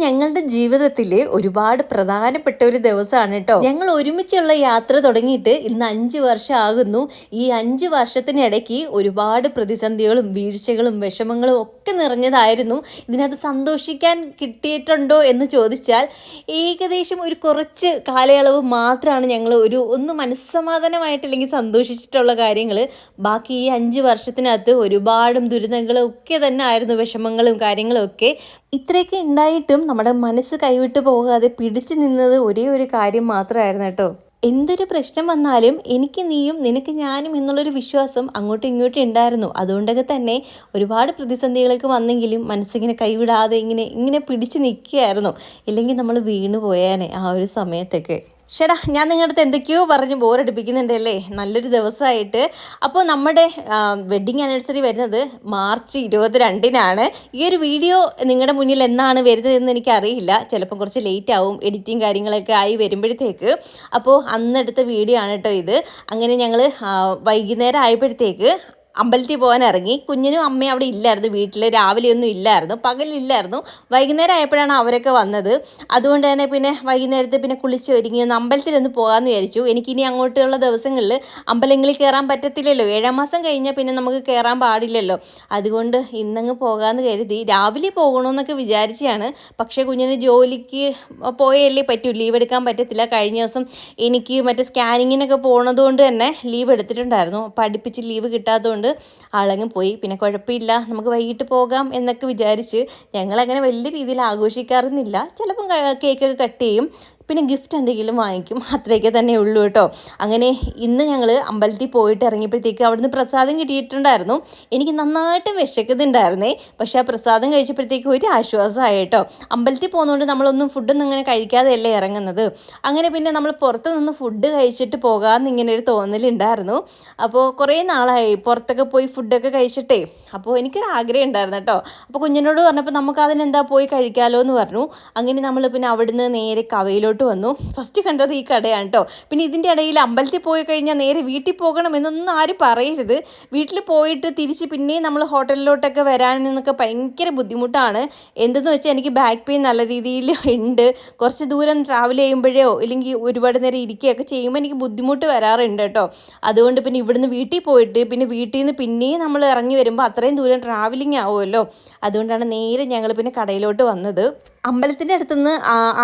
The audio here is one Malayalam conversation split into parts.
ഞങ്ങളുടെ ജീവിതത്തിലെ ഒരുപാട് പ്രധാനപ്പെട്ട ഒരു ദിവസമാണ് കേട്ടോ ഞങ്ങൾ ഒരുമിച്ചുള്ള യാത്ര തുടങ്ങിയിട്ട് ഇന്ന് അഞ്ച് വർഷം ആകുന്നു ഈ അഞ്ച് വർഷത്തിനിടയ്ക്ക് ഒരുപാട് പ്രതിസന്ധികളും വീഴ്ചകളും വിഷമങ്ങളും ഒക്കെ നിറഞ്ഞതായിരുന്നു. ഇതിനകത്ത് സന്തോഷിക്കാൻ കിട്ടിയിട്ടുണ്ടോ എന്ന് ചോദിച്ചാൽ ഏകദേശം ഒരു കുറച്ച് കാലയളവ് മാത്രമാണ് ഞങ്ങൾ ഒരു ഒന്ന് മനസ്സമാധാനമായിട്ടില്ലെങ്കിൽ സന്തോഷിച്ചിട്ടുള്ള കാര്യങ്ങൾ ബാക്കി ഈ അഞ്ച് വർഷത്തിനകത്ത് ഒരുപാടും ദുരിതങ്ങളും ഒക്കെ തന്നെ ആയിരുന്നു വിഷമങ്ങളും കാര്യങ്ങളും ഒക്കെ. ഇത്രയൊക്കെ ഉണ്ടായിട്ടും നമ്മുടെ മനസ്സ് കൈവിട്ട് പോകാതെ പിടിച്ചു നിന്നത് ഒരേ ഒരു കാര്യം മാത്രമായിരുന്നു കേട്ടോ. എന്തൊരു പ്രശ്നം വന്നാലും എനിക്ക് നീയും നിനക്ക് ഞാനും എന്നുള്ളൊരു വിശ്വാസം അങ്ങോട്ടും ഇങ്ങോട്ടും ഉണ്ടായിരുന്നു. അതുകൊണ്ടൊക്കെ തന്നെ ഒരുപാട് പ്രതിസന്ധികളൊക്കെ വന്നെങ്കിലും മനസ്സിങ്ങനെ കൈവിടാതെ ഇങ്ങനെ ഇങ്ങനെ പിടിച്ചു നിൽക്കുകയായിരുന്നു. ഇല്ലെങ്കിൽ നമ്മൾ വീണു പോയേനെ ആ ഒരു സമയത്തൊക്കെ. ഷടാ ഞാൻ നിങ്ങളുടെ എന്തൊക്കെയോ പറഞ്ഞ് ബോറടിപ്പിക്കുന്നുണ്ടല്ലേ? നല്ലൊരു ദിവസമായിട്ട് അപ്പോൾ നമ്മുടെ വെഡ്ഡിങ് ആനിവേഴ്സറി വരുന്നത് മാർച്ച് ഇരുപത്തിരണ്ടിനാണ്. ഈ ഒരു വീഡിയോ നിങ്ങളുടെ മുന്നിൽ എന്നാണ് വരുന്നത് വരുന്നതെന്ന് എനിക്കറിയില്ല. ചിലപ്പം കുറച്ച് ലേറ്റ് ആവും എഡിറ്റിങ് കാര്യങ്ങളൊക്കെ ആയി വരുമ്പോഴത്തേക്ക്. അപ്പോൾ അന്നെടുത്ത വീഡിയോ ആണ് കേട്ടോ ഇത്. അങ്ങനെ ഞങ്ങൾ വൈകുന്നേരം ആയപ്പോഴത്തേക്ക് അമ്പലത്തിൽ പോകാൻ ഇറങ്ങി. കുഞ്ഞിനും അമ്മയും അവിടെ ഇല്ലായിരുന്നു. വീട്ടിൽ രാവിലെ ഒന്നും ഇല്ലായിരുന്നു. പകലില്ലായിരുന്നു. വൈകുന്നേരം ആയപ്പോഴാണ് അവരൊക്കെ വന്നത്. അതുകൊണ്ട് തന്നെ പിന്നെ വൈകുന്നേരത്ത് പിന്നെ കുളിച്ച് ഒരുങ്ങി ഒന്ന് അമ്പലത്തിലൊന്ന് പോകാമെന്ന് വിചാരിച്ചു. എനിക്കിനി അങ്ങോട്ടുള്ള ദിവസങ്ങളിൽ അമ്പലങ്ങളിൽ കയറാൻ പറ്റത്തില്ലല്ലോ. ഏഴാം മാസം കഴിഞ്ഞാൽ പിന്നെ നമുക്ക് കയറാൻ പാടില്ലല്ലോ. അതുകൊണ്ട് ഇന്നങ്ങ് പോകാമെന്ന് കരുതി. രാവിലെ പോകണമെന്നൊക്കെ വിചാരിച്ചാണ്. പക്ഷേ കുഞ്ഞിന് ജോലിക്ക് പോയല്ലേ പറ്റൂ. ലീവ് എടുക്കാൻ പറ്റത്തില്ല. കഴിഞ്ഞ ദിവസം എനിക്ക് മറ്റേ സ്കാനിങ്ങിനൊക്കെ പോണതുകൊണ്ട് തന്നെ ലീവ് എടുത്തിട്ടുണ്ടായിരുന്നു. പഠിപ്പിച്ച് ലീവ് കിട്ടാത്തതുകൊണ്ട് ആളങ്ങ് പോയി. പിന്നെ കുഴപ്പമില്ല നമുക്ക് വൈകിട്ട് പോകാം എന്നൊക്കെ വിചാരിച്ച് ഞങ്ങളങ്ങനെ വലിയ രീതിയിൽ ആഘോഷിക്കാറൊന്നുമില്ല. ചിലപ്പം കേക്കൊക്കെ കട്ട് ചെയ്യും. പിന്നെ ഗിഫ്റ്റ് എന്തെങ്കിലും വാങ്ങിക്കും. അത്രയൊക്കെ തന്നെ ഉള്ളൂ കേട്ടോ. അങ്ങനെ ഇന്ന് ഞങ്ങൾ അമ്പലത്തിൽ പോയിട്ട് ഇറങ്ങിയപ്പോഴത്തേക്ക് അവിടുന്ന് പ്രസാദം കിട്ടിയിട്ടുണ്ടായിരുന്നു. എനിക്ക് നന്നായിട്ട് വിശക്കുന്നുണ്ടായിരുന്നേ. പക്ഷേ ആ പ്രസാദം കഴിച്ചപ്പോഴത്തേക്ക് ഒരു ആശ്വാസമായി കേട്ടോ. അമ്പലത്തിൽ പോകുന്നതുകൊണ്ട് നമ്മളൊന്നും ഫുഡൊന്നും ഇങ്ങനെ കഴിക്കാതെയല്ലേ ഇറങ്ങുന്നത്. അങ്ങനെ പിന്നെ നമ്മൾ പുറത്ത് നിന്ന് ഫുഡ് കഴിച്ചിട്ട് പോകാമെന്ന് ഇങ്ങനെ ഒരു തോന്നലുണ്ടായിരുന്നു. അപ്പോൾ കുറേ നാളായി പുറത്തൊക്കെ പോയി ഫുഡൊക്കെ കഴിച്ചിട്ടേ. അപ്പോൾ എനിക്കൊരു ആഗ്രഹം ഉണ്ടായിരുന്നു കേട്ടോ. അപ്പോൾ കുഞ്ഞിനോട് പറഞ്ഞപ്പോൾ നമുക്ക് അതിനെന്താ പോയി കഴിക്കാമല്ലോ എന്ന് പറഞ്ഞു. അങ്ങനെ നമ്മൾ പിന്നെ അവിടുന്ന് നേരെ കവയിലോട്ട് വന്നു. ഫസ്റ്റ് കണ്ടത് ഈ കടയാണ് കേട്ടോ പിന്നെ ഇതിന്റെ ഇടയിൽ അമ്പലത്തിൽ പോയി കഴിഞ്ഞാൽ നേരെ വീട്ടിൽ പോകണം എന്നൊന്നും ആരും പറയരുത്. വീട്ടിൽ പോയിട്ട് തിരിച്ച് പിന്നെയും നമ്മൾ ഹോട്ടലിലോട്ടൊക്കെ വരാനെന്നൊക്കെ ഭയങ്കര ബുദ്ധിമുട്ടാണ്. എന്തെന്ന് വെച്ചാൽ എനിക്ക് ബാക്ക് പെയിൻ നല്ല രീതിയിൽ ഉണ്ട്. കുറച്ച് ദൂരം ട്രാവൽ ചെയ്യുമ്പോഴോ ഇല്ലെങ്കിൽ ഒരുപാട് നേരം ഇരിക്കുകയൊക്കെ ചെയ്യുമ്പോൾ എനിക്ക് ബുദ്ധിമുട്ട് വരാറുണ്ട് കേട്ടോ അതുകൊണ്ട് പിന്നെ ഇവിടുന്ന് വീട്ടിൽ പോയിട്ട് പിന്നെ വീട്ടിൽ നിന്ന് പിന്നെയും നമ്മൾ ഇറങ്ങി വരുമ്പോൾ അത്രയും ദൂരം ട്രാവലിംഗ് ആവുമല്ലോ. അതുകൊണ്ടാണ് നേരെ ഞങ്ങൾ പിന്നെ കടയിലോട്ട് വന്നത്. അമ്പലത്തിന്റെ അടുത്തുനിന്ന്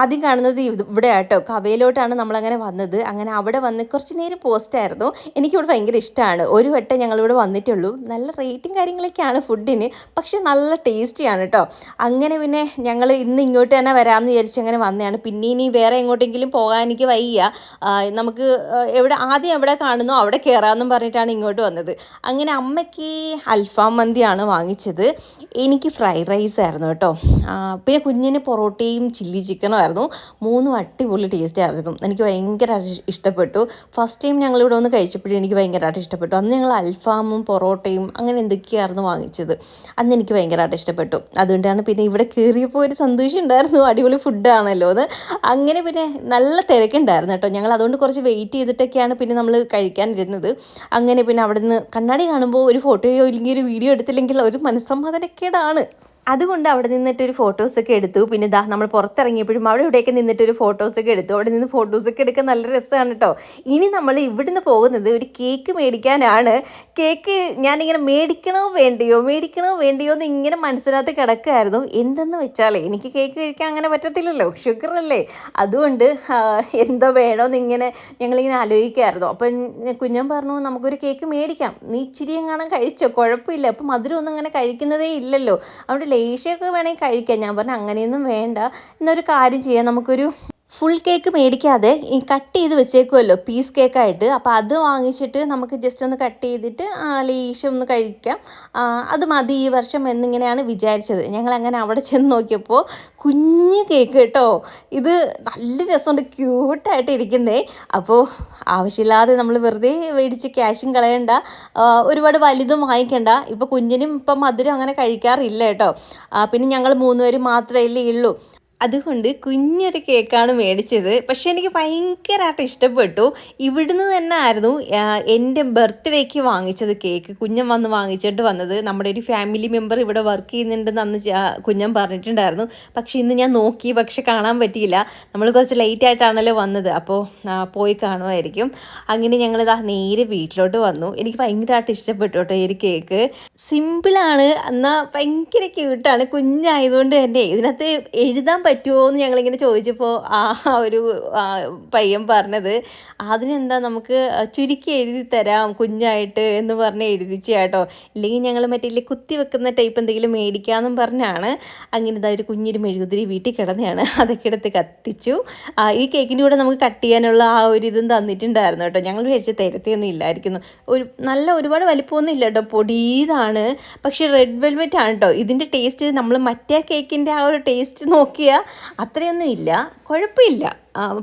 ആദ്യം കാണുന്നത് ഇത് ഇവിടെ ആട്ടോ കവയിലോട്ടാണ് നമ്മളങ്ങനെ വന്നത്. അങ്ങനെ അവിടെ വന്ന് കുറച്ച് നേരം പോസ്റ്റ് പോസ്റ്റായിരുന്നു എനിക്കിവിടെ ഭയങ്കര ഇഷ്ടമാണ് ഒരു വട്ടം ഞങ്ങളിവിടെ വന്നിട്ടുള്ളൂ. നല്ല റേറ്റും കാര്യങ്ങളൊക്കെയാണ് ഫുഡിന് പക്ഷെ നല്ല ടേസ്റ്റിയാണ് കേട്ടോ അങ്ങനെ പിന്നെ ഞങ്ങൾ ഇന്ന് ഇങ്ങോട്ട് തന്നെ വരാമെന്ന് വിചാരിച്ച് അങ്ങനെ വന്നതാണ്. പിന്നെ ഇനി വേറെ എങ്ങോട്ടെങ്കിലും പോകാൻ എനിക്ക് വയ്യ. നമുക്ക് എവിടെ ആദ്യം എവിടെ കാണുന്നു അവിടെ കയറാമെന്നും പറഞ്ഞിട്ടാണ് ഇങ്ങോട്ട് വന്നത്. അങ്ങനെ അമ്മയ്ക്ക് അൽഫാം മന്തിയാണ് വാങ്ങിച്ചത്. എനിക്ക് ഫ്രൈഡ് റൈസ് ആയിരുന്നു കേട്ടോ പിന്നെ കുഞ്ഞിന് പൊറോട്ടയും ചില്ലി ചിക്കനും ആയിരുന്നു മൂന്ന് മൂന്നും അടിപൊളി ടേസ്റ്റ് ആയിരുന്നു. എനിക്ക് ഭയങ്കരമായിട്ട് ഇഷ്ടപ്പെട്ടു. ഫസ്റ്റ് ടൈം ഞങ്ങൾ ഇവിടെ വന്ന് കഴിച്ചപ്പോഴും എനിക്ക് ഭയങ്കരമായിട്ട് ഇഷ്ടപ്പെട്ടു. അന്ന് ഞങ്ങൾ അൽഫാമും പൊറോട്ടയും അങ്ങനെ എന്തൊക്കെയായിരുന്നു വാങ്ങിച്ചത്. അന്ന് എനിക്ക് ഭയങ്കരമായിട്ട് ഇഷ്ടപ്പെട്ടു. അതുകൊണ്ടാണ് പിന്നെ ഇവിടെ കയറിയപ്പോൾ ഒരു സന്തോഷം ഉണ്ടായിരുന്നു. അടിപൊളി ഫുഡാണല്ലോ അത് അങ്ങനെ പിന്നെ നല്ല തിരക്കുണ്ടായിരുന്നു കേട്ടോ. ഞങ്ങൾ അതുകൊണ്ട് കുറച്ച് വെയിറ്റ് ചെയ്തിട്ടൊക്കെയാണ് പിന്നെ നമ്മൾ കഴിക്കാനിരുന്നത്. അങ്ങനെ പിന്നെ അവിടെ നിന്ന് കണ്ണാടി കാണുമ്പോൾ ഒരു ഫോട്ടോയോ ഇല്ലെങ്കിൽ ഒരു വീഡിയോ എടുത്തില്ലെങ്കിൽ ഒരു മനസ്സമ്മതനക്കേടാണ് അതുകൊണ്ട് അവിടെ നിന്നിട്ടൊരു ഫോട്ടോസൊക്കെ എടുത്തു. പിന്നെ ഇതാ നമ്മൾ പുറത്തിറങ്ങിയപ്പോഴും അവിടെ ഇവിടെയൊക്കെ നിന്നിട്ടൊരു ഫോട്ടോസൊക്കെ എടുത്തു. അവിടെ നിന്ന് ഫോട്ടോസൊക്കെ എടുക്കാൻ നല്ല രസമാണ് കേട്ടോ. ഇനി നമ്മൾ ഇവിടുന്ന് പോകുന്നത് ഒരു കേക്ക് മേടിക്കാനാണ്. കേക്ക് ഞാനിങ്ങനെ മേടിക്കണോ വേണ്ടയോ മേടിക്കണോ വേണ്ടിയോ എന്ന് ഇങ്ങനെ മനസ്സിനകത്ത് കിടക്കുമായിരുന്നു എന്തെന്ന് വെച്ചാൽ എനിക്ക് കേക്ക് കഴിക്കാൻ അങ്ങനെ പറ്റത്തില്ലല്ലോ. ഷുഗർ അല്ലേ? അതുകൊണ്ട് എന്തോ വേണമെന്ന് ഇങ്ങനെ ഞങ്ങളിങ്ങനെ ആലോചിക്കായിരുന്നു അപ്പം കുഞ്ഞൻ പറഞ്ഞു നമുക്കൊരു കേക്ക് മേടിക്കാം. നീ ഇച്ചിരി എങ്ങാനും കഴിച്ചോ? കുഴപ്പമില്ല. അപ്പം മധുരമൊന്നും അങ്ങനെ കഴിക്കുന്നതേ ഇല്ലല്ലോ. അവിടെ ലേശമൊക്കെ വേണമെങ്കിൽ കഴിക്കാം. ഞാൻ പറഞ്ഞു അങ്ങനെയൊന്നും വേണ്ട. എന്നൊരു കാര്യം ചെയ്യാം. നമുക്കൊരു ഫുൾ കേക്ക് മേടിക്കാതെ കട്ട് ചെയ്ത് വെച്ചേക്കുമല്ലോ പീസ് കേക്കായിട്ട് അപ്പോൾ അത് വാങ്ങിച്ചിട്ട് നമുക്ക് ജസ്റ്റ് ഒന്ന് കട്ട് ചെയ്തിട്ട് ലേശം ഒന്ന് കഴിക്കാം. അത് മതി ഈ വർഷം എന്നിങ്ങനെയാണ് വിചാരിച്ചത്. ഞങ്ങൾ അങ്ങനെ അവിടെ ചെന്ന് നോക്കിയപ്പോൾ കുഞ്ഞ് കേക്ക് കേട്ടോ. ഇത് നല്ല രസമുണ്ട് ക്യൂട്ടായിട്ട് ഇരിക്കുന്നേ. അപ്പോൾ ആവശ്യമില്ലാതെ നമ്മൾ വെറുതെ മേടിച്ച് ക്യാഷും കളയണ്ട. ഒരുപാട് വലുതും വാങ്ങിക്കണ്ട. ഇപ്പോൾ കുഞ്ഞിനും ഇപ്പം മധുരം അങ്ങനെ കഴിക്കാറില്ല കേട്ടോ. പിന്നെ ഞങ്ങൾ മൂന്നുപേരും മാത്രമല്ലേ ഉള്ളൂ. അതുകൊണ്ട് കുഞ്ഞൊരു കേക്കാണ് മേടിച്ചത്. പക്ഷെ എനിക്ക് ഭയങ്കരമായിട്ട് ഇഷ്ടപ്പെട്ടു. ഇവിടുന്ന് തന്നെ ആയിരുന്നു എന്റെ ബർത്ത്ഡേക്ക് വാങ്ങിച്ചത് കേക്ക്. കുഞ്ഞൻ വന്ന് വാങ്ങിച്ചിട്ട് വന്നത്. നമ്മുടെ ഒരു ഫാമിലി മെമ്പർ ഇവിടെ വർക്ക് ചെയ്യുന്നുണ്ടെന്ന് അന്ന് കുഞ്ഞൻ പറഞ്ഞിട്ടുണ്ടായിരുന്നു. പക്ഷേ ഇന്ന് ഞാൻ നോക്കി. പക്ഷെ കാണാൻ പറ്റിയില്ല. നമ്മൾ കുറച്ച് ലേറ്റ് ആയിട്ടാണല്ലോ വന്നത്. അപ്പോൾ പോയി കാണുമായിരിക്കും. അങ്ങനെ ഞങ്ങളിതാ നേരെ വീട്ടിലോട്ട് വന്നു. എനിക്ക് ഭയങ്കരമായിട്ട് ഇഷ്ടപ്പെട്ടു കേട്ടോ ഈ ഒരു കേക്ക്. സിമ്പിളാണ്. എന്നാൽ ഭയങ്കര ക്യൂട്ടാണ് കുഞ്ഞായതുകൊണ്ട് തന്നെ. ഇതിനകത്ത് എഴുതാൻ പറ്റുമോ എന്ന് ഞങ്ങളിങ്ങനെ ചോദിച്ചപ്പോൾ ആ ഒരു പയ്യൻ പറഞ്ഞത് അതിനെന്താ നമുക്ക് ചുരുക്കി എഴുതി തരാം കുഞ്ഞായിട്ട് എന്ന് പറഞ്ഞ് എഴുതിച്ച കേട്ടോ. ഇല്ലെങ്കിൽ ഞങ്ങൾ മറ്റേ കുത്തി വെക്കുന്ന ടൈപ്പ് എന്തെങ്കിലും മേടിക്കാമെന്നും പറഞ്ഞാണ് അങ്ങനെ ഇതാ ഒരു കുഞ്ഞൊരു മെഴുകുതിരി വീട്ടിൽ കിടന്നെയാണ്. അതൊക്കെ എടുത്ത് കത്തിച്ചു. ഈ കേക്കിന്റെ കൂടെ നമുക്ക് കട്ട് ചെയ്യാനുള്ള ആ ഒരു ഇതും തന്നിട്ടുണ്ടായിരുന്നു കേട്ടോ. ഞങ്ങൾ വിചാരിച്ച തരത്തെയൊന്നും ഇല്ലായിരിക്കുന്നു. ഒരു നല്ല ഒരുപാട് വലിപ്പമൊന്നും ഇല്ല കേട്ടോ. പൊടിയതാണ് പക്ഷേ റെഡ് വെൽവെറ്റ് ആണ് കേട്ടോ. ഇതിന്റെ ടേസ്റ്റ് നമ്മൾ മറ്റേ കേക്കിന്റെ ആ ഒരു ടേസ്റ്റ് നോക്കിയാൽ അത്രയൊന്നും ഇല്ല കുഴപ്പമില്ല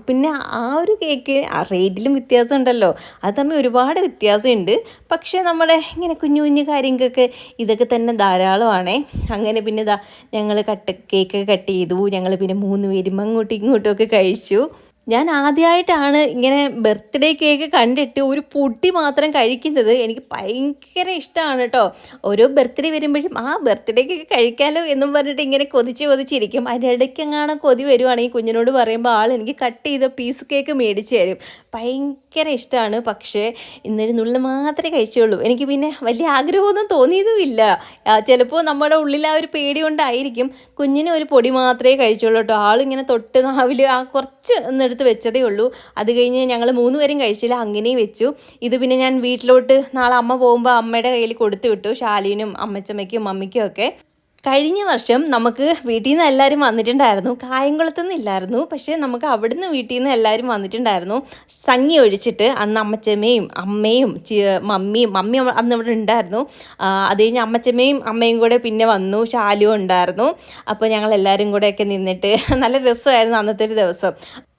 പിന്നെ ആ ഒരു കേക്ക് റേറ്റിലും വ്യത്യാസം ഉണ്ടല്ലോ അത് തമ്മിൽ ഒരുപാട് വ്യത്യാസമുണ്ട്. പക്ഷേ നമ്മുടെ ഇങ്ങനെ കുഞ്ഞു കുഞ്ഞു കാര്യങ്ങൾക്കൊക്കെ ഇതൊക്കെ തന്നെ ധാരാളമാണേ. അങ്ങനെ പിന്നെ ഇതാ ഞങ്ങൾ കട്ട് കേക്ക് കട്ട് ചെയ്തു. ഞങ്ങൾ പിന്നെ മൂന്ന് പേരും അങ്ങോട്ടും ഇങ്ങോട്ടും ഒക്കെ കഴിച്ചു. ഞാൻ ആദ്യമായിട്ടാണ് ഇങ്ങനെ ബർത്ത്ഡേ കേക്ക് കണ്ടിട്ട് ഒരു പൊടി മാത്രം കഴിക്കുന്നത്. എനിക്ക് ഭയങ്കര ഇഷ്ടമാണ് കേട്ടോ. ഓരോ ബർത്ത്ഡേ വരുമ്പോഴും ആ ബർത്ത്ഡേ കേക്ക് കഴിക്കാലോ എന്നും പറഞ്ഞിട്ട് ഇങ്ങനെ കൊതിച്ച് കൊതിച്ചിരിക്കും അതിന്റെ ഇടയ്ക്കെങ്ങാനും കൊതി വരുവാണെങ്കിൽ കുഞ്ഞിനോട് പറയുമ്പോൾ ആൾ എനിക്ക് കട്ട് ചെയ്ത പീസ് കേക്ക് മേടിച്ച് തരും. ഭയങ്കര ഇഷ്ടമാണ് പക്ഷേ ഇന്നൊരു നുള്ളിൽ മാത്രമേ കഴിച്ചുള്ളൂ. എനിക്ക് പിന്നെ വലിയ ആഗ്രഹമൊന്നും തോന്നിയതുമില്ല. ചിലപ്പോൾ നമ്മുടെ ഉള്ളിൽ ആ ഒരു പേടി കൊണ്ടായിരിക്കും കുഞ്ഞിന് ഒരു പൊടി മാത്രമേ കഴിച്ചുള്ളൂ കേട്ടോ. ആളിങ്ങനെ തൊട്ട് നാവിൽ ആ കുറച്ച് എന്നെടുത്ത് വെച്ചതേ ഉള്ളൂ. അത് കഴിഞ്ഞ് ഞങ്ങൾ മൂന്ന് പേരും കഴിച്ചില്ല. അങ്ങനെ വെച്ചു. ഇത് പിന്നെ ഞാൻ വീട്ടിലോട്ട് നാളെ അമ്മ പോകുമ്പോൾ അമ്മയുടെ കയ്യിൽ കൊടുത്തു വിട്ടു. ശാലിനും അമ്മച്ചമ്മയ്ക്കും മമ്മിക്കും ഒക്കെ. കഴിഞ്ഞ വർഷം നമുക്ക് വീട്ടിൽ നിന്ന് എല്ലാവരും വന്നിട്ടുണ്ടായിരുന്നു. കായംകുളത്ത് നിന്ന് ഇല്ലായിരുന്നു പക്ഷേ നമുക്ക് അവിടെ നിന്ന് വീട്ടിൽ നിന്ന് എല്ലാവരും വന്നിട്ടുണ്ടായിരുന്നു. സംഗി ഒഴിച്ചിട്ട് അന്ന് അമ്മച്ചമ്മയും അമ്മയും മമ്മിയും മമ്മി അന്ന് ഇവിടെ ഉണ്ടായിരുന്നു. അത് കഴിഞ്ഞ് അമ്മച്ചമ്മയും അമ്മയും കൂടെ പിന്നെ വന്നു. ശാലുവും ഉണ്ടായിരുന്നു. അപ്പോൾ ഞങ്ങൾ എല്ലാവരും കൂടെയൊക്കെ നിന്നിട്ട് നല്ല രസമായിരുന്നു അന്നത്തെ ഒരു ദിവസം.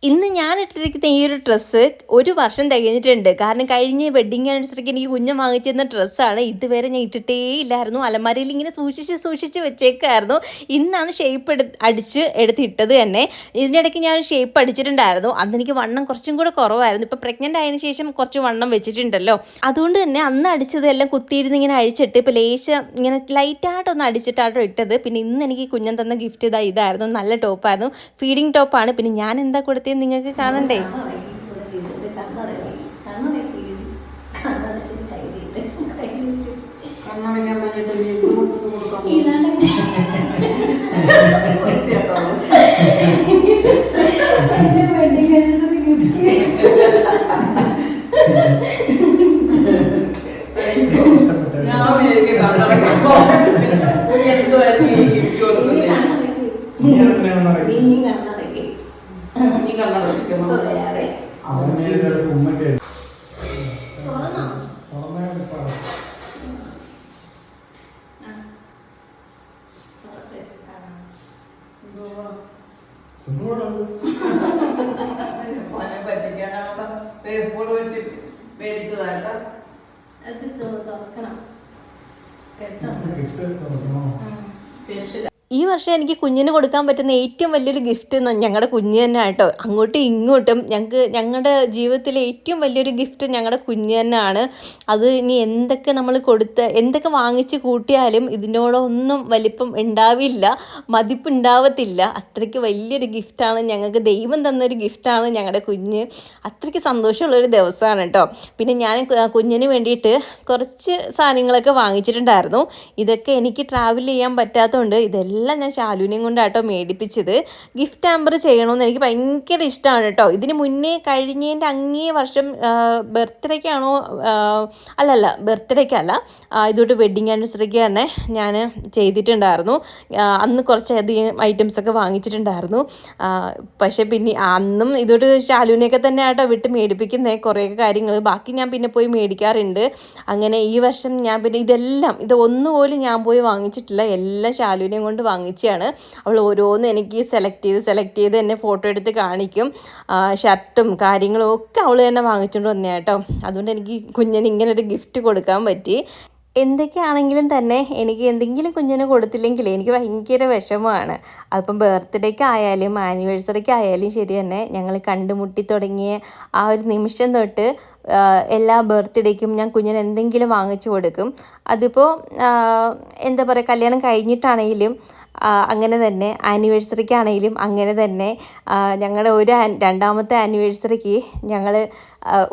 ഇന്ന് ഞാൻ ഇട്ടിരിക്കുന്ന ഈ ഒരു ഡ്രസ്സ് ഒരു വർഷം തികഞ്ഞിട്ടുണ്ട്. കാരണം കഴിഞ്ഞ വെഡിങ് ആനിവേഴ്സറിക്ക് എനിക്ക് കുഞ്ഞ് വാങ്ങിച്ചിരുന്ന ഡ്രസ്സാണ് ഇതുവരെ ഞാൻ ഇട്ടിട്ടേ ഇല്ലായിരുന്നു. അലമാരയിൽ ഇങ്ങനെ സൂക്ഷിച്ച് സൂക്ഷിച്ച് വെച്ചേക്കായിരുന്നു. ഇന്നാണ് ഷേപ്പ് എടു അടിച്ച് എടുത്തിട്ടത് തന്നെ. ഇതിനിടയ്ക്ക് ഞാൻ ഷേപ്പ് അടിച്ചിട്ടുണ്ടായിരുന്നു. അന്ന് എനിക്ക് വണ്ണം കുറച്ചും കൂടെ കുറവായിരുന്നു. ഇപ്പം പ്രഗ്നന്റ് ആയതിനു ശേഷം കുറച്ച് വണ്ണം വെച്ചിട്ടുണ്ടല്ലോ. അതുകൊണ്ട് തന്നെ അന്ന് അടിച്ചതെല്ലാം കുത്തിയിരുന്ന് ഇങ്ങനെ അഴിച്ചിട്ട് ഇപ്പോൾ ലേശം ഇങ്ങനെ ലൈറ്റായിട്ടൊന്ന് അടിച്ചിട്ടാട്ടോ ഇട്ടത്. പിന്നെ ഇന്ന് എനിക്ക് കുഞ്ഞൻ തന്ന ഗിഫ്റ്റ് ഇതാ ഇതായിരുന്നു. നല്ല ടോപ്പായിരുന്നു ഫീഡിങ് ടോപ്പാണ് പിന്നെ ഞാൻ എന്താ കൊടുത്തത് നിങ്ങൾക്ക് കാണണ്ടേ? കണ്ണടയ്ക്കാൻ പറ്റിയിട്ട് നീ ഇങ്ങോട്ട് കൊടുക്കാൻ ഞാൻ വിചാരിക്കും കണ്ണടയ്ക്കാൻ എന്തുവായിരുന്നു ഈ gift കൊടുക്കുന്നത്? നീ കണ്ണടച്ചിരിക്കുന്നു. മോനെ പറ്റിക്കാനാണ് ഫേസ്ബുക്ക് പറ്റി മേടിച്ചതല്ല സ്പെഷ്യൽ ഈ വർഷം എനിക്ക് കുഞ്ഞിന് കൊടുക്കാൻ പറ്റുന്ന ഏറ്റവും വലിയൊരു ഗിഫ്റ്റ് ഞങ്ങളുടെ കുഞ്ഞ് തന്നെ കേട്ടോ അങ്ങോട്ടും ഇങ്ങോട്ടും ഞങ്ങൾക്ക് ഞങ്ങളുടെ ജീവിതത്തിലെ ഏറ്റവും വലിയൊരു ഗിഫ്റ്റ് ഞങ്ങളുടെ കുഞ്ഞ് തന്നെയാണ്. അത് ഇനി എന്തൊക്കെ നമ്മൾ കൊടുത്ത് എന്തൊക്കെ വാങ്ങിച്ച് കൂട്ടിയാലും ഇതിനോടൊന്നും വലിപ്പം ഉണ്ടാവില്ല മതിപ്പ് ഉണ്ടാവത്തില്ല അത്രയ്ക്ക് വലിയൊരു ഗിഫ്റ്റാണ് ഞങ്ങൾക്ക് ദൈവം തന്നൊരു ഗിഫ്റ്റാണ് ഞങ്ങളുടെ കുഞ്ഞ്. അത്രയ്ക്ക് സന്തോഷമുള്ളൊരു ദിവസമാണ് കേട്ടോ. പിന്നെ ഞാൻ കുഞ്ഞിന് വേണ്ടിയിട്ട് കുറച്ച് സാധനങ്ങളൊക്കെ വാങ്ങിച്ചിട്ടുണ്ടായിരുന്നു. ഇതൊക്കെ എനിക്ക് ട്രാവൽ ചെയ്യാൻ പറ്റാത്തതുകൊണ്ട് ഇതെല്ലാം ഞാൻ ശാലുവിനെയും കൊണ്ടാട്ടോ മേടിപ്പിച്ചത്. ഗിഫ്റ്റ് ആമ്പർ ചെയ്യണമെന്ന് എനിക്ക് ഭയങ്കര ഇഷ്ടമാണ് കേട്ടോ ഇതിന് മുന്നേ കഴിഞ്ഞതിന്റെ അങ്ങേ വർഷം ബർത്ത്ഡേക്കാണോ അല്ലല്ല ബർത്ത്ഡേക്കല്ല. ഇതോട്ട് വെഡിങ് ആനിവേഴ്സറിക്ക് തന്നെ ഞാൻ ചെയ്തിട്ടുണ്ടായിരുന്നു. അന്ന് കുറച്ചധികം ഐറ്റംസ് ഒക്കെ വാങ്ങിച്ചിട്ടുണ്ടായിരുന്നു. പക്ഷേ പിന്നെ അന്നും ഇതോട്ട് ശാലുവിനെയൊക്കെ തന്നെ ആട്ടോ വിട്ട് മേടിപ്പിക്കുന്നത് കുറേ കാര്യങ്ങൾ ബാക്കി ഞാൻ പിന്നെ പോയി മേടിക്കാറുണ്ട്. അങ്ങനെ ഈ വർഷം ഞാൻ പിന്നെ ഇതെല്ലാം ഇത് ഒന്നുപോലും ഞാൻ പോയി വാങ്ങിച്ചിട്ടില്ല. എല്ലാം ശാലുവിനെയും കൊണ്ട് വാങ്ങിച്ചാണ് അവൾ ഓരോന്ന് എനിക്ക് സെലക്ട് ചെയ്ത് സെലക്ട് ചെയ്ത് എന്നെ ഫോട്ടോ എടുത്ത് കാണിക്കും. ഷർട്ടും കാര്യങ്ങളും ഒക്കെ അവൾ തന്നെ വാങ്ങിച്ചുകൊണ്ട് വന്നേ കേട്ടോ. അതുകൊണ്ട് എനിക്ക് കുഞ്ഞിന് ഇങ്ങനെ ഒരു ഗിഫ്റ്റ് കൊടുക്കാൻ പറ്റി. എന്തൊക്കെയാണെങ്കിലും തന്നെ എനിക്ക് എന്തെങ്കിലും കുഞ്ഞിന് കൊടുത്തില്ലെങ്കിൽ എനിക്ക് ഭയങ്കര വിഷമമാണ്. അതിപ്പം ബർത്ത്ഡേക്ക് ആയാലും ആനിവേഴ്സറിക്ക് ആയാലും ശരി തന്നെ ഞങ്ങൾ കണ്ടുമുട്ടി തുടങ്ങിയ ആ ഒരു നിമിഷം തൊട്ട് എല്ലാ ബർത്ത്ഡേക്കും ഞാൻ കുഞ്ഞിന് എന്തെങ്കിലും വാങ്ങിച്ചു കൊടുക്കും. അതിപ്പോൾ എന്താ പറയുക കല്യാണം കഴിഞ്ഞിട്ടാണെങ്കിലും അങ്ങനെ തന്നെ ആനിവേഴ്സറിക്കാണെങ്കിലും അങ്ങനെ തന്നെ ഞങ്ങളുടെ ഒരു രണ്ടാമത്തെ ആനിവേഴ്സറിക്ക് ഞങ്ങൾ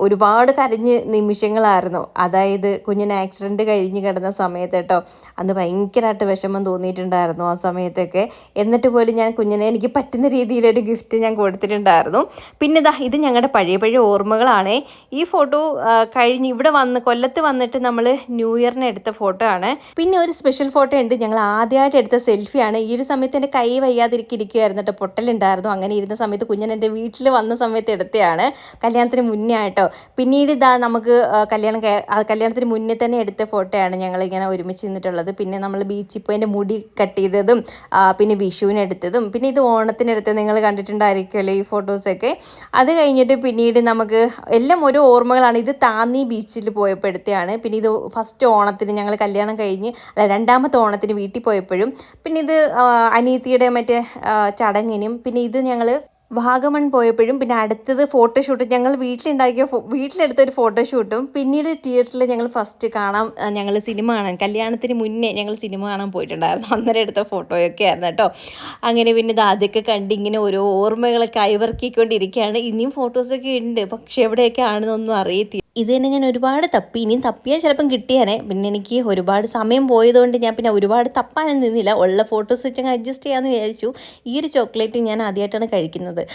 ഒരുപാട് കരഞ്ഞ് നിമിഷങ്ങളായിരുന്നു. അതായത് കുഞ്ഞിന് ആക്സിഡന്റ് കഴിഞ്ഞ് കിടന്ന സമയത്ത് കേട്ടോ അന്ന് ഭയങ്കരമായിട്ട് വിഷമം തോന്നിയിട്ടുണ്ടായിരുന്നു ആ സമയത്തൊക്കെ. എന്നിട്ട് പോലും ഞാൻ കുഞ്ഞിനെ എനിക്ക് പറ്റുന്ന രീതിയിലൊരു ഗിഫ്റ്റ് ഞാൻ കൊടുത്തിട്ടുണ്ടായിരുന്നു. പിന്നെ ഇതാ ഇത് ഞങ്ങളുടെ പഴയ പഴയ ഓർമ്മകളാണ്. ഈ ഫോട്ടോ കഴിഞ്ഞ് ഇവിടെ വന്ന് കൊല്ലത്ത് വന്നിട്ട് നമ്മൾ ന്യൂ ഇയറിന് എടുത്ത ഫോട്ടോ ആണ്. പിന്നെ ഒരു സ്പെഷ്യൽ ഫോട്ടോ ഉണ്ട്. ഞങ്ങൾ ആദ്യമായിട്ട് എടുത്ത സെൽഫിയാണ് ഈ ഒരു സമയത്ത് എന്റെ കൈ വയ്യാതിരിക്കിരിക്കുകയായിരുന്നു കേട്ടോ. പൊട്ടലുണ്ടായിരുന്നു. അങ്ങനെ ഇരുന്ന സമയത്ത് കുഞ്ഞൻ എന്റെ വീട്ടിൽ വന്ന സമയത്ത് എടുത്തതാണ് കല്യാണത്തിന് മുന്നേ ആയിട്ടോ പിന്നീട് ഇതാ നമുക്ക് കല്യാണം കല്യാണത്തിന് മുന്നേ തന്നെ എടുത്ത ഫോട്ടോയാണ് ഞങ്ങൾ ഇങ്ങനെ ഒരുമിച്ച് നിന്നിട്ടുള്ളത്. പിന്നെ നമ്മൾ ബീച്ചിൽ പോയി എന്റെ മുടി കട്ട് ചെയ്തതും പിന്നെ വിഷുവിനെടുത്തതും പിന്നെ ഇത് ഓണത്തിനെടുത്ത് നിങ്ങൾ കണ്ടിട്ടുണ്ടായിരിക്കുമല്ലോ ഈ ഫോട്ടോസൊക്കെ. അത് കഴിഞ്ഞിട്ട് പിന്നീട് നമുക്ക് എല്ലാം ഓരോ ഓർമ്മകളാണ്. ഇത് താന്നി ബീച്ചിൽ പോയപ്പോൾ എടുത്തതാണ്. പിന്നെ ഇത് ഫസ്റ്റ് ഓണത്തിന് ഞങ്ങൾ കല്യാണം കഴിഞ്ഞ് അല്ല രണ്ടാമത്തെ ഓണത്തിന് വീട്ടിൽ പോയപ്പോഴും പിന്നെ ഇത് ആ, അനിയത്തിയുടെ മറ്റേ ചടങ്ങിനും പിന്നെ ഇത് ഞങ്ങൾ വാഗമൺ പോയപ്പോഴും പിന്നെ അടുത്തത് ഫോട്ടോഷൂട്ട് ഞങ്ങൾ വീട്ടിലുണ്ടാക്കിയ വീട്ടിലെടുത്ത ഒരു ഫോട്ടോഷൂട്ടും പിന്നീട് തിയേറ്ററിൽ ഞങ്ങൾ ഫസ്റ്റ് കാണാം ഞങ്ങൾ സിനിമ കാണാൻ കല്യാണത്തിന് മുന്നേ ഞങ്ങൾ സിനിമ കാണാൻ പോയിട്ടുണ്ടായിരുന്നു. അന്നേരം എടുത്ത ഫോട്ടോയൊക്കെ ആയിരുന്നു കേട്ടോ. അങ്ങനെ പിന്നെ ഇത് ആദ്യമൊക്കെ കണ്ട് ഇങ്ങനെ ഓരോ ഓർമ്മകളൊക്കെ അയവർക്കിക്കൊണ്ടിരിക്കുകയാണ് ഇനിയും ഫോട്ടോസൊക്കെ ഉണ്ട് പക്ഷേ എവിടെയൊക്കെ ആണെന്നൊന്നും അറിയത്തില്ല. ഇത് തന്നെ ഞാൻ ഒരുപാട് തപ്പി. ഇനിയും തപ്പിയാൽ ചിലപ്പം കിട്ടിയാനേ. പിന്നെ എനിക്ക് ഒരുപാട് സമയം പോയതുകൊണ്ട് ഞാൻ പിന്നെ ഒരുപാട് തപ്പാനൊന്നും നിന്നില്ല. ഉള്ള ഫോട്ടോസ് വെച്ച് അഡ്ജസ്റ്റ് ചെയ്യാമെന്ന് വിചാരിച്ചു. ഈ ഒരു ചോക്ലേറ്റ് ഞാൻ ആദ്യമായിട്ടാണ് കഴിക്കുന്നത്.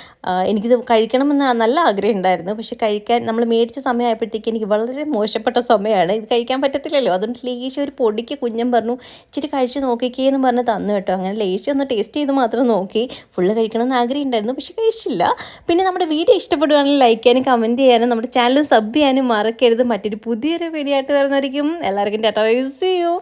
എനിക്കിത് കഴിക്കണമെന്ന് നല്ല ആഗ്രഹം ഉണ്ടായിരുന്നു. പക്ഷേ കഴിക്കാൻ നമ്മൾ മേടിച്ച സമയമായപ്പോഴത്തേക്ക് എനിക്ക് വളരെ മോശപ്പെട്ട സമയമാണ്. ഇത് കഴിക്കാൻ പറ്റത്തില്ലല്ലോ. അതുകൊണ്ട് ലേശം ഒരു പൊടിക്ക് കുഞ്ഞൻ പറഞ്ഞു ഇച്ചിരി കഴിച്ച് നോക്കിക്കേന്ന് പറഞ്ഞ് തന്നു കേട്ടോ. അങ്ങനെ ലേശം ഒന്ന് ടേസ്റ്റ് ചെയ്ത് മാത്രം നോക്കി. ഫുള്ള് കഴിക്കണമെന്ന് ആഗ്രഹം ഉണ്ടായിരുന്നു. പക്ഷേ കഴിച്ചില്ല. പിന്നെ നമ്മുടെ വീഡിയോ ഇഷ്ടപ്പെടുകയാണെങ്കിൽ ലൈക്ക് ചെയ്യാനും കമന്റ് ചെയ്യാനും നമ്മുടെ ചാനൽ സബ് ചെയ്യാനും മറക്കരുത്. മറ്റൊരു പുതിയൊരു വീഡിയോ ആയിട്ട് വരുന്നതായിരിക്കും. എല്ലാവർക്കും ടാറ്റ യൂസ് ചെയ്യൂ